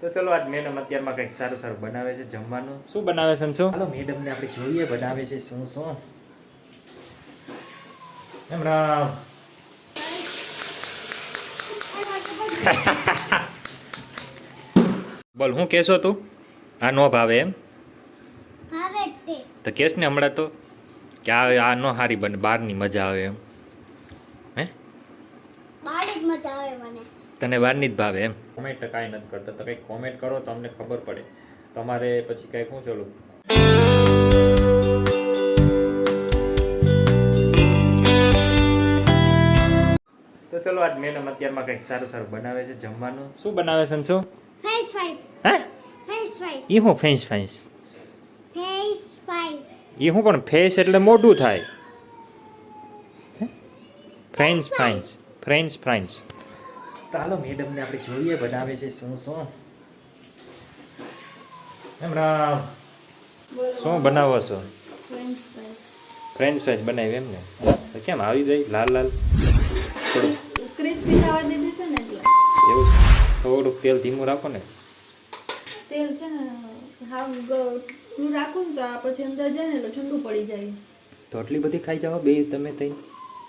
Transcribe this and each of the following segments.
તો ચલો આજ મેડમ અત્યારમાં કંઈક સારું સારું બનાવે છે જમવાનું. શું બનાવે છે શું? હાલો મેડમને આપણે જોઈએ બનાવે છે શું શું. એમ રામ. બોલ હું કહેશો તું? આ નો ભાવે એમ? તો. કેસ ને હમણાં તો? કે આ આ નો હારી બને બહારની મજા આવે એમ. હે? મજા આવે મને. તને વારની જ ભાવે એમ. કોમેન્ટ કાંઈ નથી કરતા. તો કંઈક કોમેન્ટ કરો તો અમને ખબર પડે. તમારે પછી કંઈક શું ચલું? તો ચલો આજ મેડમ અત્યારમાં કંઈક સારું સારું બનાવે છે જમવાનું. શું બનાવે છે શું? ફ્રેન્ચ ફ્રાઈસ હે? ફ્રેન્ચ ફ્રાઈસ એ હું ફ્રેન્ચ ફ્રાઈસ ફ્રેન્ચ ફ્રાઈસ એ હું પણ ફેસ એટલે મોઢું થાય. ફ્રેન્ચ ફ્રાઈસ ફ્રેન્ચ ફ્રાઈસ તો મેડમ મેડમને આપણે જોઈએ બનાવે છે શું શું. એમ રામ. શું બનાવો છો? ફ્રેન્ચ ફ્રાઈઝ ફ્રેન્ચ બનાવી એમ ને? તો કેમ આવી જાય લાલ લાલ. થોડું ક્રિસ્પી થવા દીધું છે ને એટલે. એવું. થોડુંક તેલ ધીમું રાખો ને. તેલ છે ને હાવ હું રાખું ને તો આ પછી અંદર જાય ને એટલે ઠંડુ પડી જાય. તો આટલી બધી ખાઈ જાઓ બે તમે તઈ?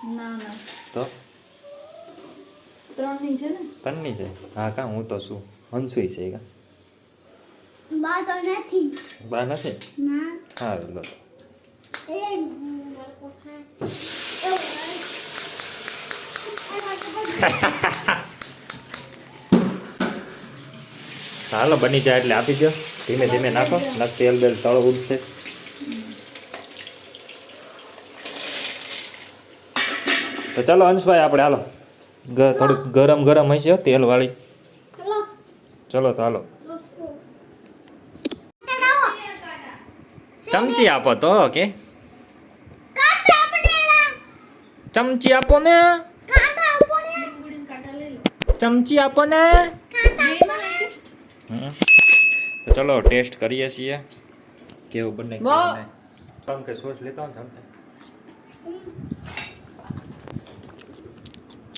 ના ના. તો? ત્રણની છે ને? ત્રણની છે? હા કા હું તો શું હંસુઈ છે કા? બા તો નથી. બા નથી? ના. હા લો. એ મારો ખા એવું હાલો બની જાય એટલે આપી દો ધીમે ધીમે નાખો. નાખ તેલ બેલ તળો ઉડશે. તો ચાલો અંશભાઈ આપણે હાલો. થોડુંક ગરમ ગરમ હશે હો, તેલ વાળી ચલો. ચલો તો હાલો. ચમચી આપો તો કે ચમચી આપો ને. ચમચી આપો ને. હમ. તો ચલો ટેસ્ટ કરીએ છીએ. કેવું બને વાહ. કે સોસ લેતો ને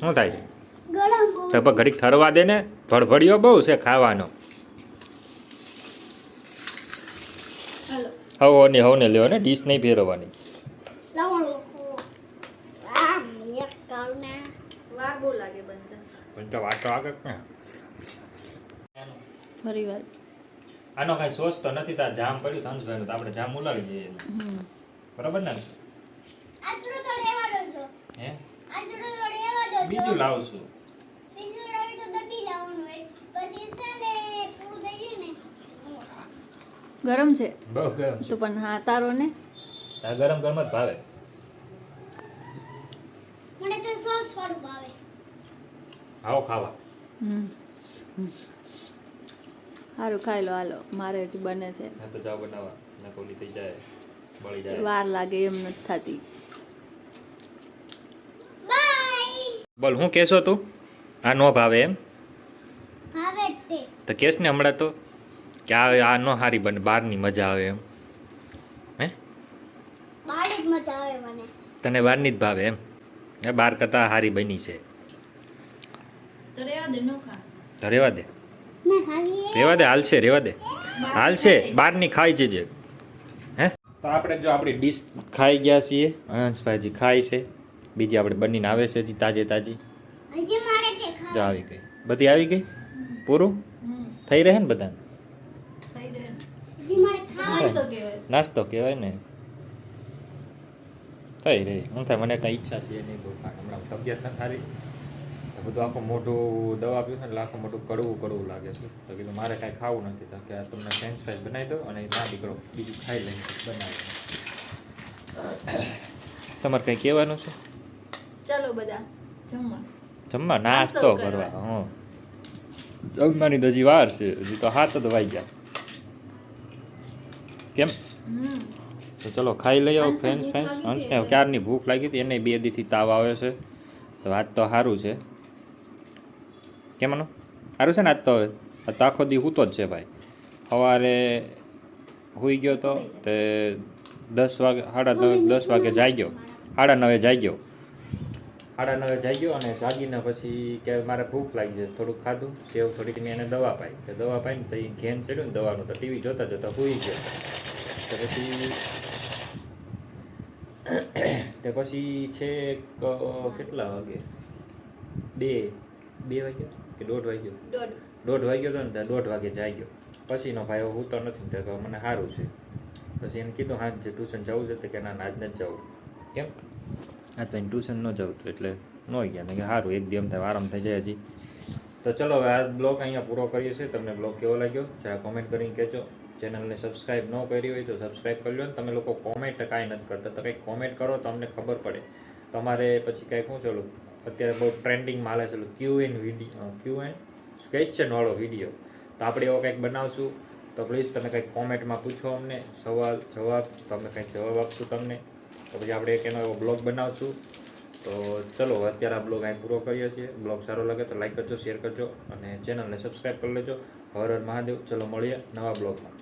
શું થાય છે? તો પણ ઘડીક ઠરવા દે ને ભડભડિયો બહુ છે ખાવાનો. હાલો. હવો ને હવને લેવો ને ડીશ નહીં ફેરવવાની. તો ને. આનો કઈ સોચ તો નથી તાર જામ પડ્યું સંજભાઈનું તો આપણે જામ ઉલાડી જઈએ બરાબર ને? તો હે? તો બીજું લાવશું બીજું લાવી તો દબી લાવવાનું હોય. પછી છે પૂરું થઈ ને. ગરમ છે? બહુ ગરમ તો પણ હા તારો ને? આ ગરમ ગરમ જ ભાવે. મને તો સોસ વાળું ભાવે. આવો ખાવા. સારું ખાઈ લો હાલો. મારે હજી બને છે. તો જાઓ બનાવવા. ના તો થઈ જાય બળી જાય. વાર લાગે એમ નથી થતી. બોલ હું કહેશો તું? આ નો ભાવે એમ? તે. કેસ ને હમણાં તો? કે આ આ નો હારી બને બહારની મજા આવે એમ. હે? તને બહારની જ ભાવે એમ? એ બહાર કરતાં હારી બની છે. તો રેવા દે રેવા દે. હાલશે રેવા દે હાલશે બહારની ખાઈ જજે. હે? તો આપણે જો આપણી ડીશ ખાઈ ગયા છીએ. હંસભાઈજી ખાય છે. બીજી આપણે બનીને આવે છે હજી તાજે તાજી. હજી મારે કે જો આવી ગઈ. બધી આવી ગઈ? પૂરું? થઈ રહે ને બધાને? થઈ જાય હજી મારે ખાવી તો કહેવાય. નાસ્તો કહેવાય ને. થઈ રહી. હું થાય મને કાંઈ ઈચ્છા છે નહીં બહુ. હમણાં તબિયત ના સારી. તો બધું આખું મોઢું દવા આપ્યું છે ને આખું મોઢું કડવું કડવું લાગે છે. તો કીધું મારે કાંઈ ખાવું નથી. તો કે આ તમને ફ્રેન્ચ ફ્રાઈઝ બનાવી દો અને ના દીકરો બીજું ખાઈ લઈને બનાવી. તમારે કંઈ કહેવાનું છે? ચાલો બધા. જમવા. જમવા નાસ્તો કરવા. કરવા. જમવાની તો હજી વાર છે હજી તો હાથ જ વાઈ ગયા. કેમ? તો ચલો ખાઈ લઈ આવો ફ્રેન્ચ ભૂખ હંસને ક્યારની ભૂખ લાગી હતી? એને બે દીથી તાવ આવ્યો છે. તો આજ તો સારું છે. કેમનું સારું છે ને આજ તો હવે? આજ તો આખો દી હૂતો જ છે ભાઈ. સવારે હુઈ ગયો તો તે દસ વાગે સાડા દસ દસ વાગે જાગ્યો. સાડા નવે જાગ્યો. સાડા નવે જાગ્યો અને જાગીને પછી કે મારે ભૂખ લાગી છે થોડુંક ખાધું સેવ થોડીક ને એને દવા પાઈ. તો દવા પાઈને તો એ ઘેન ચડ્યું ને દવાનું તો ટીવી જોતા જોતા ભૂઈ ગયો. તો પછી તે પછી છે કેટલા વાગે? બે બે વાગ્યા કે દોઢ વાગ્યો? દોઢ. વાગ્યો હતો ને ત્યાં દોઢ વાગે જાગ્યો પછીનો ભાઈ હું તો નથી તો મને સારું છે. પછી એને કીધું હા જે ટ્યુશન જવું છે તો કે ના ના, આજ નથી જવું. કેમ? આજ તો ટ્યુશન ન જવું હતું એટલે ન ગયા. કે સારું, એક દિવસ થાય, આરામ થઈ જાય હજી. તો ચલો, હવે આ બ્લોગ અહીંયા પૂરો કરીએ છીએ. તમને બ્લોગ કેવો લાગ્યો? જરા કોમેન્ટ કરીને કહેજો. ચેનલને સબસ્ક્રાઈબ ન કરી હોય તો સબસ્ક્રાઈબ કરી લો ને તમે લોકો કોમેન્ટ કાંઈ નથી કરતા. તો કંઈક કોમેન્ટ કરો તો અમને ખબર પડે. તમારે પછી કંઈક શું ચલો અત્યારે બહુ ટ્રેન્ડિંગમાં હાલે છે Q and video Q and ક્વેશ્ચનવાળો video તો આપણે એવો કંઈક બનાવશું. તો પ્લીઝ તમે કંઈક કોમેન્ટમાં પૂછો અમને. સવાલ, જવાબ તો અમે કંઈક જવાબ આપશું તમને. તો પછી આપણે એક એનો એવો બ્લોગ બનાવશું. તો ચલો, અત્યારે આ બ્લોગ અહીં પૂરો કરીએ છીએ. બ્લોગ સારો લાગે તો લાઈક કરજો, શેર કરજો અને ચેનલને સબસ્ક્રાઈબ કરી લેજો. હર હર મહાદેવ. ચલો, મળીએ નવા બ્લોગમાં.